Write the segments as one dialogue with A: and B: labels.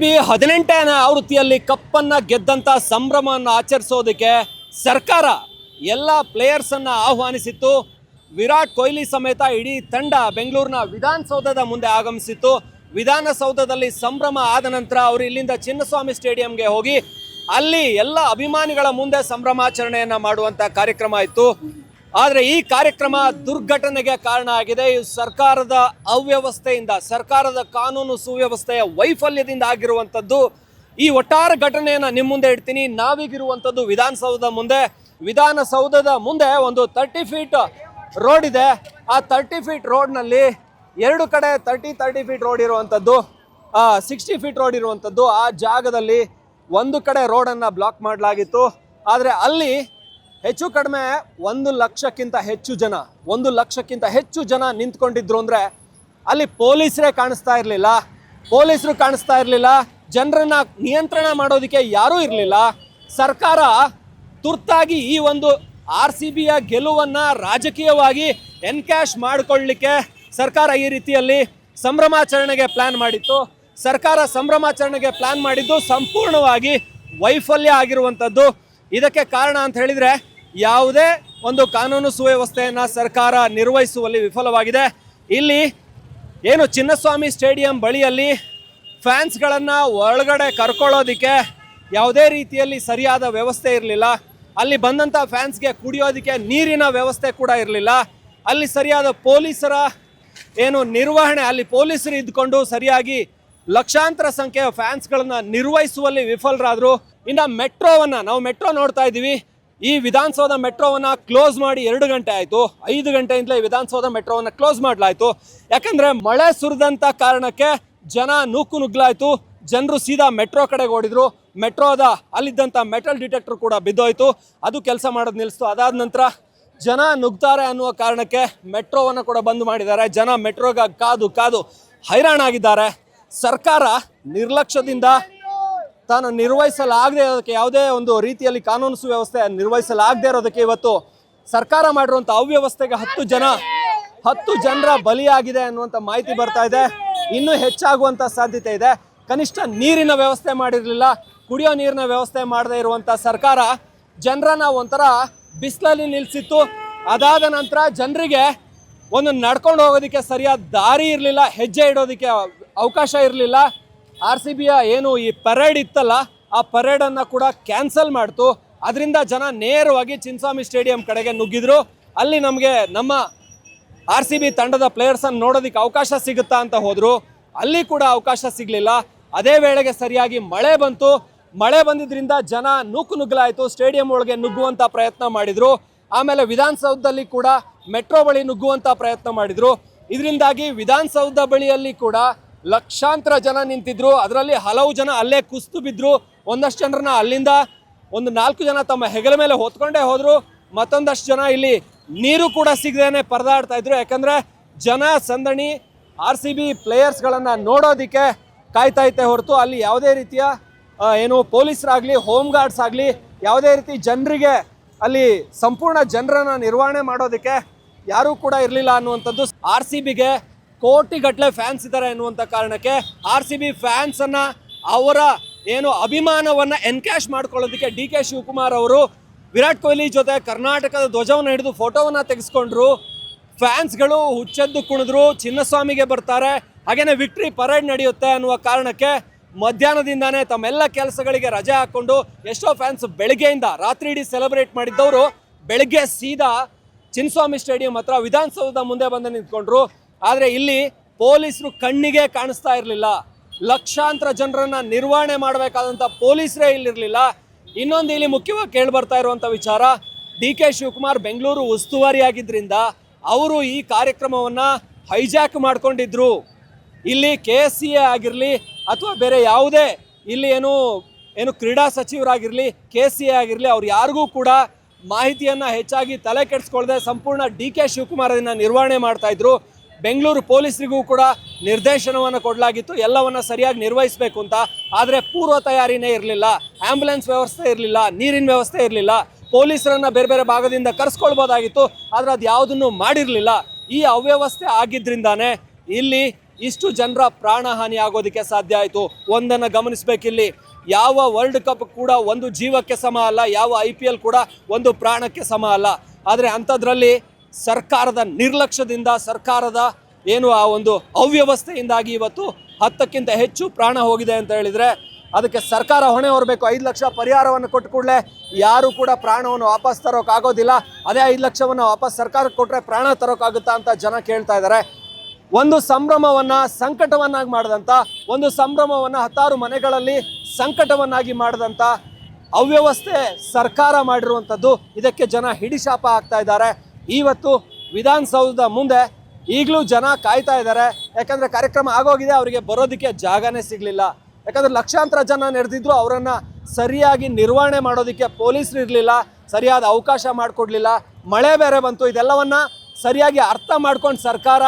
A: B ಹದಿನೆಂಟನೇ ಆವೃತ್ತಿಯಲ್ಲಿ ಕಪ್ಪನ್ನ ಗೆದ್ದಂತ ಸಂಭ್ರಮವನ್ನು ಆಚರಿಸೋದಕ್ಕೆ ಸರ್ಕಾರ ಎಲ್ಲ ಪ್ಲೇಯರ್ಸನ್ನು ಆಹ್ವಾನಿಸಿತ್ತು. ವಿರಾಟ್ ಕೊಹ್ಲಿ ಸಮೇತ ಇಡೀ ತಂಡ ಬೆಂಗಳೂರಿನ ವಿಧಾನಸೌಧದ ಮುಂದೆ ಆಗಮಿಸಿತ್ತು. ವಿಧಾನಸೌಧದಲ್ಲಿ ಸಂಭ್ರಮ ಆದ ನಂತರ ಅವರು ಇಲ್ಲಿಂದ ಚಿನ್ನಸ್ವಾಮಿ ಸ್ಟೇಡಿಯಂಗೆ ಹೋಗಿ ಅಲ್ಲಿ ಎಲ್ಲ ಅಭಿಮಾನಿಗಳ ಮುಂದೆ ಸಂಭ್ರಮಾಚರಣೆಯನ್ನು ಮಾಡುವಂತ ಕಾರ್ಯಕ್ರಮ ಇತ್ತು. ಆದರೆ ಈ ಕಾರ್ಯಕ್ರಮ ದುರ್ಘಟನೆಗೆ ಕಾರಣ ಆಗಿದೆ. ಸರ್ಕಾರದ ಅವ್ಯವಸ್ಥೆಯಿಂದ, ಸರ್ಕಾರದ ಕಾನೂನು ಸುವ್ಯವಸ್ಥೆಯ ವೈಫಲ್ಯದಿಂದ ಆಗಿರುವಂಥದ್ದು ಈ ಒಟ್ಟಾರೆ ಘಟನೆಯನ್ನು ನಿಮ್ಮ ಮುಂದೆ ಇಡ್ತೀನಿ. ನಾವೀಗಿರುವಂಥದ್ದು ವಿಧಾನಸೌಧದ ಮುಂದೆ. ವಿಧಾನಸೌಧದ ಮುಂದೆ ಒಂದು ತರ್ಟಿ ಫೀಟ್ ರೋಡ್ ಇದೆ. ಆ ತರ್ಟಿ ಫೀಟ್ ರೋಡ್ನಲ್ಲಿ ಎರಡು ಕಡೆ ತರ್ಟಿ ತರ್ಟಿ ಫೀಟ್ ರೋಡ್ ಇರುವಂಥದ್ದು ಸಿಕ್ಸ್ಟಿ ಫೀಟ್ ರೋಡ್ ಇರುವಂಥದ್ದು ಆ ಜಾಗದಲ್ಲಿ ಒಂದು ಕಡೆ ರೋಡನ್ನು ಬ್ಲಾಕ್ ಮಾಡಲಾಗಿತ್ತು. ಆದರೆ ಅಲ್ಲಿ ಹೆಚ್ಚು ಕಡಿಮೆ ಒಂದು ಲಕ್ಷಕ್ಕಿಂತ ಹೆಚ್ಚು ಜನ, ಒಂದು ಲಕ್ಷಕ್ಕಿಂತ ಹೆಚ್ಚು ಜನ ನಿಂತ್ಕೊಂಡಿದ್ರು ಅಂದರೆ ಅಲ್ಲಿ ಪೊಲೀಸರೇ ಕಾಣಿಸ್ತಾ ಇರಲಿಲ್ಲ. ಪೊಲೀಸರು ಕಾಣಿಸ್ತಾ ಇರಲಿಲ್ಲ. ಜನರನ್ನ ನಿಯಂತ್ರಣ ಮಾಡೋದಕ್ಕೆ ಯಾರೂ ಇರಲಿಲ್ಲ. ಸರ್ಕಾರ ತುರ್ತಾಗಿ ಈ ಒಂದು ಆರ್ ಸಿ ಬಿಯ ಗೆಲುವನ್ನು ರಾಜಕೀಯವಾಗಿ ಎನ್ಕ್ಯಾಶ್ ಮಾಡಿಕೊಳ್ಳಲಿಕ್ಕೆ ಸರ್ಕಾರ ಈ ರೀತಿಯಲ್ಲಿ ಸಂಭ್ರಮಾಚರಣೆಗೆ ಪ್ಲಾನ್ ಮಾಡಿತ್ತು. ಸರ್ಕಾರ ಸಂಭ್ರಮಾಚರಣೆಗೆ ಪ್ಲಾನ್ ಮಾಡಿದ್ದು ಸಂಪೂರ್ಣವಾಗಿ ವೈಫಲ್ಯ ಆಗಿರುವಂಥದ್ದು ಇದಕ್ಕೆ ಕಾರಣ ಅಂತ ಹೇಳಿದರೆ ಯಾವುದೇ ಒಂದು ಕಾನೂನು ಸುವ್ಯವಸ್ಥೆಯನ್ನು ಸರ್ಕಾರ ನಿರ್ವಹಿಸುವಲ್ಲಿ ವಿಫಲವಾಗಿದೆ. ಇಲ್ಲಿ ಏನು ಚಿನ್ನಸ್ವಾಮಿ ಸ್ಟೇಡಿಯಂ ಬಳಿಯಲ್ಲಿ ಫ್ಯಾನ್ಸ್ಗಳನ್ನು ಒಳಗಡೆ ಕರ್ಕೊಳ್ಳೋದಕ್ಕೆ ಯಾವುದೇ ರೀತಿಯಲ್ಲಿ ಸರಿಯಾದ ವ್ಯವಸ್ಥೆ ಇರಲಿಲ್ಲ. ಅಲ್ಲಿ ಬಂದಂಥ ಫ್ಯಾನ್ಸ್ಗೆ ಕುಡಿಯೋದಕ್ಕೆ ನೀರಿನ ವ್ಯವಸ್ಥೆ ಕೂಡ ಇರಲಿಲ್ಲ. ಅಲ್ಲಿ ಸರಿಯಾದ ಪೊಲೀಸರ ಏನು ನಿರ್ವಹಣೆ, ಅಲ್ಲಿ ಪೊಲೀಸರು ಇದ್ಕೊಂಡು ಸರಿಯಾಗಿ ಲಕ್ಷಾಂತರ ಸಂಖ್ಯೆಯ ಫ್ಯಾನ್ಸ್ಗಳನ್ನು ನಿರ್ವಹಿಸುವಲ್ಲಿ ವಿಫಲರಾದರು. ಇನ್ನು ಮೆಟ್ರೋವನ್ನು, ನಾವು ಮೆಟ್ರೋ ನೋಡ್ತಾ ಇದ್ದೀವಿ. ಈ ವಿಧಾನಸೌಧ ಮೆಟ್ರೋವನ್ನು ಕ್ಲೋಸ್ ಮಾಡಿ ಎರಡು ಗಂಟೆ ಆಯಿತು. ಐದು ಗಂಟೆಯಿಂದಲೇ ವಿಧಾನಸೌಧ ಮೆಟ್ರೋವನ್ನು ಕ್ಲೋಸ್ ಮಾಡಲಾಯಿತು. ಯಾಕಂದರೆ ಮಳೆ ಸುರಿದಂಥ ಕಾರಣಕ್ಕೆ ಜನ ನೂಕು ನುಗ್ಲಾಯಿತು ಜನರು ಸೀದಾ ಮೆಟ್ರೋ ಕಡೆಗೆ ಓಡಿದ್ರು. ಮೆಟ್ರೋದ ಅಲ್ಲಿದ್ದಂಥ ಮೆಟಲ್ ಡಿಟೆಕ್ಟರ್ ಕೂಡ ಬಿದ್ದೋಯ್ತು. ಅದು ಕೆಲಸ ಮಾಡೋದು ನಿಲ್ಲಿಸ್ತು ಅದಾದ ನಂತರ ಜನ ನುಗ್ತಾರೆ ಅನ್ನುವ ಕಾರಣಕ್ಕೆ ಮೆಟ್ರೋವನ್ನು ಕೂಡ ಬಂದ್ ಮಾಡಿದ್ದಾರೆ. ಜನ ಮೆಟ್ರೋಗ ಕಾದು ಕಾದು ಹೈರಾಣಾಗಿದ್ದಾರೆ. ಸರ್ಕಾರ ನಿರ್ಲಕ್ಷ್ಯದಿಂದ ತಾನು ನಿರ್ವಹಿಸಲಾಗದೆ ಇರೋದಕ್ಕೆ ಯಾವುದೇ ಒಂದು ರೀತಿಯಲ್ಲಿ ಕಾನೂನು ಸುವ್ಯವಸ್ಥೆ ನಿರ್ವಹಿಸಲಾಗದೇ ಇರೋದಕ್ಕೆ ಇವತ್ತು ಸರ್ಕಾರ ಮಾಡಿರುವಂಥ ಅವ್ಯವಸ್ಥೆಗೆ ಹತ್ತು ಜನ, ಹತ್ತು ಜನರ ಬಲಿಯಾಗಿದೆ ಅನ್ನುವಂಥ ಮಾಹಿತಿ ಬರ್ತಾ ಇದೆ. ಇನ್ನೂ ಹೆಚ್ಚಾಗುವಂಥ ಸಾಧ್ಯತೆ ಇದೆ. ಕನಿಷ್ಠ ನೀರಿನ ವ್ಯವಸ್ಥೆ ಮಾಡಿರಲಿಲ್ಲ, ಕುಡಿಯೋ ನೀರಿನ ವ್ಯವಸ್ಥೆ ಮಾಡದೇ ಇರುವಂಥ ಸರ್ಕಾರ ಜನರನ್ನ ಒಂಥರ ಬಿಸಿಲಲ್ಲಿ ನಿಲ್ಲಿಸಿತ್ತು. ಅದಾದ ನಂತರ ಜನರಿಗೆ ಒಂದು ನಡ್ಕೊಂಡು ಹೋಗೋದಕ್ಕೆ ಸರಿಯಾದ ದಾರಿ ಇರಲಿಲ್ಲ, ಹೆಜ್ಜೆ ಇಡೋದಕ್ಕೆ ಅವಕಾಶ ಇರಲಿಲ್ಲ. ಆರ್ ಸಿ ಬಿಯ ಏನು ಈ ಪರೇಡ್ ಇತ್ತಲ್ಲ, ಆ ಪರೇಡನ್ನು ಕೂಡ ಕ್ಯಾನ್ಸಲ್ ಮಾಡ್ತು. ಅದರಿಂದ ಜನ ನೇರವಾಗಿ ಚಿನ್ಸ್ವಾಮಿ ಸ್ಟೇಡಿಯಂ ಕಡೆಗೆ ನುಗ್ಗಿದ್ರು. ಅಲ್ಲಿ ನಮಗೆ ನಮ್ಮ ಆರ್ ಸಿ ಬಿ ತಂಡದ ಪ್ಲೇಯರ್ಸನ್ನು ನೋಡೋದಕ್ಕೆ ಅವಕಾಶ ಸಿಗುತ್ತಾ ಅಂತ ಹೋದರು. ಅಲ್ಲಿ ಕೂಡ ಅವಕಾಶ ಸಿಗಲಿಲ್ಲ. ಅದೇ ವೇಳೆಗೆ ಸರಿಯಾಗಿ ಮಳೆ ಬಂತು. ಮಳೆ ಬಂದಿದ್ದರಿಂದ ಜನ ನೂಕು ನುಗ್ಗಲಾಯಿತು. ಸ್ಟೇಡಿಯಂ ಒಳಗೆ ನುಗ್ಗುವಂಥ ಪ್ರಯತ್ನ ಮಾಡಿದ್ರು. ಆಮೇಲೆ ವಿಧಾನಸೌಧದಲ್ಲಿ ಕೂಡ ಮೆಟ್ರೋ ಬಳಿ ನುಗ್ಗುವಂಥ ಪ್ರಯತ್ನ ಮಾಡಿದ್ರು. ಇದರಿಂದಾಗಿ ವಿಧಾನಸೌಧ ಬಳಿಯಲ್ಲಿ ಕೂಡ ಲಕ್ಷಾಂತರ ಜನ ನಿಂತಿದ್ರು. ಅದರಲ್ಲಿ ಹಲವು ಜನ ಅಲ್ಲೇ ಕುಸ್ತು ಬಿದ್ರು. ಒಂದಷ್ಟು ಜನರನ್ನ ಅಲ್ಲಿಂದ ಒಂದು ನಾಲ್ಕು ಜನ ತಮ್ಮ ಹೆಗಲ ಮೇಲೆ ಹೊತ್ಕೊಂಡೇ ಹೋದರು. ಮತ್ತೊಂದಷ್ಟು ಜನ ಇಲ್ಲಿ ನೀರು ಕೂಡ ಸಿಗದೇನೆ ಪರದಾಡ್ತಾ ಇದ್ರು. ಯಾಕಂದ್ರೆ ಜನ ಸಂದಣಿ ಆರ್ ಸಿ ಬಿ ಪ್ಲೇಯರ್ಸ್ಗಳನ್ನು ನೋಡೋದಕ್ಕೆ ಕಾಯ್ತಾ ಇತ್ತೆ ಹೊರತು ಅಲ್ಲಿ ಯಾವುದೇ ರೀತಿಯ ಏನು ಪೊಲೀಸರಾಗಲಿ, ಹೋಮ್ ಗಾರ್ಡ್ಸ್ ಆಗಲಿ ಯಾವುದೇ ರೀತಿ ಜನರಿಗೆ ಅಲ್ಲಿ ಸಂಪೂರ್ಣ ಜನರನ್ನ ನಿರ್ವಹಣೆ ಮಾಡೋದಕ್ಕೆ ಯಾರೂ ಕೂಡ ಇರಲಿಲ್ಲ ಅನ್ನುವಂಥದ್ದು ಆರ್ ಸಿ ಬಿಗೆ ಕೋಟಿಗಟ್ಟಲೆ ಫ್ಯಾನ್ಸ್ ಇದ್ದಾರೆ ಎನ್ನುವಂಥ ಕಾರಣಕ್ಕೆ ಆರ್ ಸಿ ಬಿ ಫ್ಯಾನ್ಸನ್ನು ಅವರ ಏನು ಅಭಿಮಾನವನ್ನು ಎನ್ಕ್ಯಾಶ್ ಮಾಡ್ಕೊಳ್ಳೋದಕ್ಕೆ ಡಿ ಕೆ ಶಿವಕುಮಾರ್ ಅವರು ವಿರಾಟ್ ಕೊಹ್ಲಿ ಜೊತೆ ಕರ್ನಾಟಕದ ಧ್ವಜವನ್ನು ಹಿಡಿದು ಫೋಟೋವನ್ನು ತೆಗೆಸ್ಕೊಂಡ್ರು. ಫ್ಯಾನ್ಸ್ಗಳು ಹುಚ್ಚೆದ್ದು ಕುಣಿದ್ರು, ಚಿನ್ನಸ್ವಾಮಿಗೆ ಬರ್ತಾರೆ. ಹಾಗೇನೆ ವಿಕ್ಟ್ರಿ ಪರೇಡ್ ನಡೆಯುತ್ತೆ ಅನ್ನುವ ಕಾರಣಕ್ಕೆ ಮಧ್ಯಾಹ್ನದಿಂದಾನೇ ತಮ್ಮೆಲ್ಲ ಕೆಲಸಗಳಿಗೆ ರಜೆ ಹಾಕ್ಕೊಂಡು ಎಷ್ಟೋ ಫ್ಯಾನ್ಸ್ ಬೆಳಗ್ಗೆಯಿಂದ ರಾತ್ರಿ ಇಡೀ ಸೆಲೆಬ್ರೇಟ್ ಮಾಡಿದ್ದವರು. ಬೆಳಗ್ಗೆ ಸೀದಾ ಚಿನ್ನಸ್ವಾಮಿ ಸ್ಟೇಡಿಯಂ ಹತ್ರ ವಿಧಾನಸೌಧದ ಮುಂದೆ ಬಂದು ನಿಂತ್ಕೊಂಡ್ರು. ಆದರೆ ಇಲ್ಲಿ ಪೊಲೀಸರು ಕಣ್ಣಿಗೆ ಕಾಣಿಸ್ತಾ ಇರಲಿಲ್ಲ. ಲಕ್ಷಾಂತರ ಜನರನ್ನು ನಿರ್ವಹಣೆ ಮಾಡಬೇಕಾದಂಥ ಪೊಲೀಸರೇ ಇಲ್ಲಿರಲಿಲ್ಲ. ಇನ್ನೊಂದು ಇಲ್ಲಿ ಮುಖ್ಯವಾಗಿ ಕೇಳಿ ಬರ್ತಾ ಇರುವಂಥ ವಿಚಾರ, ಡಿ ಕೆ ಶಿವಕುಮಾರ್ ಬೆಂಗಳೂರು ಉಸ್ತುವಾರಿಯಾಗಿದ್ದರಿಂದ ಅವರು ಈ ಕಾರ್ಯಕ್ರಮವನ್ನು ಹೈಜಾಕ್ ಮಾಡ್ಕೊಂಡಿದ್ರು. ಇಲ್ಲಿ ಕೆ ಎಸ್ ಸಿ ಎ ಆಗಿರಲಿ ಅಥವಾ ಬೇರೆ ಯಾವುದೇ ಇಲ್ಲಿ ಏನು ಏನು ಕ್ರೀಡಾ ಸಚಿವರಾಗಿರಲಿ, ಕೆ ಸಿ ಎ ಆಗಿರಲಿ, ಅವ್ರು ಯಾರಿಗೂ ಕೂಡ ಮಾಹಿತಿಯನ್ನು ಹೆಚ್ಚಾಗಿ ತಲೆ ಕೆಡಿಸ್ಕೊಳ್ಳದೆ ಸಂಪೂರ್ಣ ಡಿ ಕೆ ಶಿವಕುಮಾರ್ ಅದನ್ನು ನಿರ್ವಹಣೆ ಮಾಡ್ತಾ ಇದ್ರು. ಬೆಂಗಳೂರು ಪೊಲೀಸರಿಗೂ ಕೂಡ ನಿರ್ದೇಶನವನ್ನು ಕೊಡಲಾಗಿತ್ತು. ಎಲ್ಲವನ್ನು ಸರಿಯಾಗಿ ನಿರ್ವಹಿಸಬೇಕು ಅಂತ. ಆದರೆ ಪೂರ್ವ ತಯಾರಿನೇ ಇರಲಿಲ್ಲ. ಆ್ಯಂಬುಲೆನ್ಸ್ ವ್ಯವಸ್ಥೆ ಇರಲಿಲ್ಲ. ನೀರಿನ ವ್ಯವಸ್ಥೆ ಇರಲಿಲ್ಲ. ಪೊಲೀಸರನ್ನು ಬೇರೆ ಬೇರೆ ಭಾಗದಿಂದ ಕರೆಸ್ಕೊಳ್ಬೋದಾಗಿತ್ತು. ಆದರೆ ಅದು ಯಾವುದನ್ನು ಮಾಡಿರಲಿಲ್ಲ. ಈ ಅವ್ಯವಸ್ಥೆ ಆಗಿದ್ದರಿಂದಾನೆ ಇಲ್ಲಿ ಇಷ್ಟು ಜನರ ಪ್ರಾಣಹಾನಿ ಆಗೋದಕ್ಕೆ ಸಾಧ್ಯ ಆಯಿತು. ಒಂದನ್ನು ಗಮನಿಸಬೇಕಿಲ್ಲಿ. ಯಾವ ವರ್ಲ್ಡ್ ಕಪ್ ಕೂಡ ಒಂದು ಜೀವಕ್ಕೆ ಸಮ ಅಲ್ಲ. ಯಾವ ಐ ಪಿ ಎಲ್ ಕೂಡ ಒಂದು ಪ್ರಾಣಕ್ಕೆ ಸಮ ಅಲ್ಲ. ಆದರೆ ಅಂಥದ್ರಲ್ಲಿ ಸರ್ಕಾರದ ನಿರ್ಲಕ್ಷ್ಯದಿಂದ ಸರ್ಕಾರದ ಏನು ಆ ಒಂದು ಅವ್ಯವಸ್ಥೆಯಿಂದಾಗಿ ಇವತ್ತು ಹತ್ತಕ್ಕಿಂತ ಹೆಚ್ಚು ಪ್ರಾಣ ಹೋಗಿದೆ ಅಂತ ಹೇಳಿದರೆ ಅದಕ್ಕೆ ಸರ್ಕಾರ ಹೊಣೆ ಹೊರಬೇಕು. ಐದು ಲಕ್ಷ ಪರಿಹಾರವನ್ನು ಕೊಟ್ಟು ಕೂಡಲೇ ಯಾರೂ ಕೂಡ ಪ್ರಾಣವನ್ನು ವಾಪಸ್ ತರೋಕ್ಕಾಗೋದಿಲ್ಲ. ಅದೇ ಐದು ಲಕ್ಷವನ್ನು ವಾಪಸ್ ಸರ್ಕಾರಕ್ಕೆ ಕೊಟ್ಟರೆ ಪ್ರಾಣ ತರೋಕ್ಕಾಗುತ್ತಾ ಅಂತ ಜನ ಕೇಳ್ತಾ ಇದ್ದಾರೆ. ಒಂದು ಸಂಭ್ರಮವನ್ನು ಸಂಕಟವನ್ನಾಗಿ ಮಾಡಿದಂಥ ಒಂದು ಸಂಭ್ರಮವನ್ನು ಹತ್ತಾರು ಮನೆಗಳಲ್ಲಿ ಸಂಕಟವನ್ನಾಗಿ ಮಾಡಿದಂಥ ಅವ್ಯವಸ್ಥೆ ಸರ್ಕಾರ ಮಾಡಿರುವಂಥದ್ದು ಇದಕ್ಕೆ ಜನ ಹಿಡಿಶಾಪ ಆಗ್ತಾ ಇದ್ದಾರೆ. ಇವತ್ತು ವಿಧಾನಸೌಧದ ಮುಂದೆ ಈಗಲೂ ಜನ ಕಾಯ್ತಾ ಇದ್ದಾರೆ. ಯಾಕಂದ್ರೆ ಕಾರ್ಯಕ್ರಮ ಆಗೋಗಿದೆ, ಅವರಿಗೆ ಬರೋದಕ್ಕೆ ಜಾಗನೇ ಸಿಗಲಿಲ್ಲ. ಯಾಕಂದ್ರೆ ಲಕ್ಷಾಂತರ ಜನ ನಡೆದಿದ್ರು, ಅವರನ್ನು ಸರಿಯಾಗಿ ನಿರ್ವಹಣೆ ಮಾಡೋದಕ್ಕೆ ಪೊಲೀಸರು ಇರಲಿಲ್ಲ, ಸರಿಯಾದ ಅವಕಾಶ ಮಾಡಿಕೊಡ್ಲಿಲ್ಲ. ಮಳೆ ಬೇರೆ ಬಂತು, ಇದೆಲ್ಲವನ್ನ ಸರಿಯಾಗಿ ಅರ್ಥ ಮಾಡ್ಕೊಂಡು ಸರ್ಕಾರ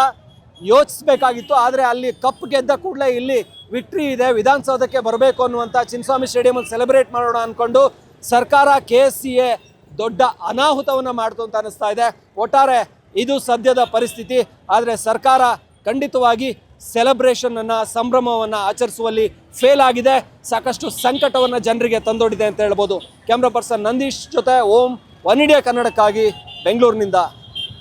A: ಯೋಚಿಸ್ಬೇಕಾಗಿತ್ತು. ಆದರೆ ಅಲ್ಲಿ ಕಪ್ ಗೆದ್ದ ಕೂಡಲೇ ಇಲ್ಲಿ ವಿಕ್ಟ್ರಿ ಇದೆ, ವಿಧಾನಸೌಧಕ್ಕೆ ಬರಬೇಕು ಅನ್ನುವಂಥ ಚಿನ್ಸ್ವಾಮಿ ಸ್ಟೇಡಿಯಮಲ್ಲಿ ಸೆಲೆಬ್ರೇಟ್ ಮಾಡೋಣ ಅಂದ್ಕೊಂಡು ಸರ್ಕಾರ, ಕೆ ಎಸ್ ಸಿ ಎ ದೊಡ್ಡ ಅನಾಹುತವನ್ನು ಮಾಡ್ತು ಅಂತ ಅನಿಸ್ತಾ ಇದೆ. ಒಟ್ಟಾರೆ ಇದು ಸದ್ಯದ ಪರಿಸ್ಥಿತಿ. ಆದರೆ ಸರ್ಕಾರ ಖಂಡಿತವಾಗಿ ಸೆಲೆಬ್ರೇಷನನ್ನು ಸಂಭ್ರಮವನ್ನು ಆಚರಿಸುವಲ್ಲಿ ಫೇಲ್ ಆಗಿದೆ. ಸಾಕಷ್ಟು ಸಂಕಟವನ್ನು ಜನರಿಗೆ ತಂದೊಡಿದೆ ಅಂತ ಹೇಳ್ಬೋದು. ಕ್ಯಾಮ್ರಾ ಪರ್ಸನ್ ನಂದೀಶ್ ಜೊತೆ ಓಂ, ಒನ್ ಇಂಡಿಯಾ ಕನ್ನಡಕ್ಕಾಗಿ ಬೆಂಗಳೂರಿನಿಂದ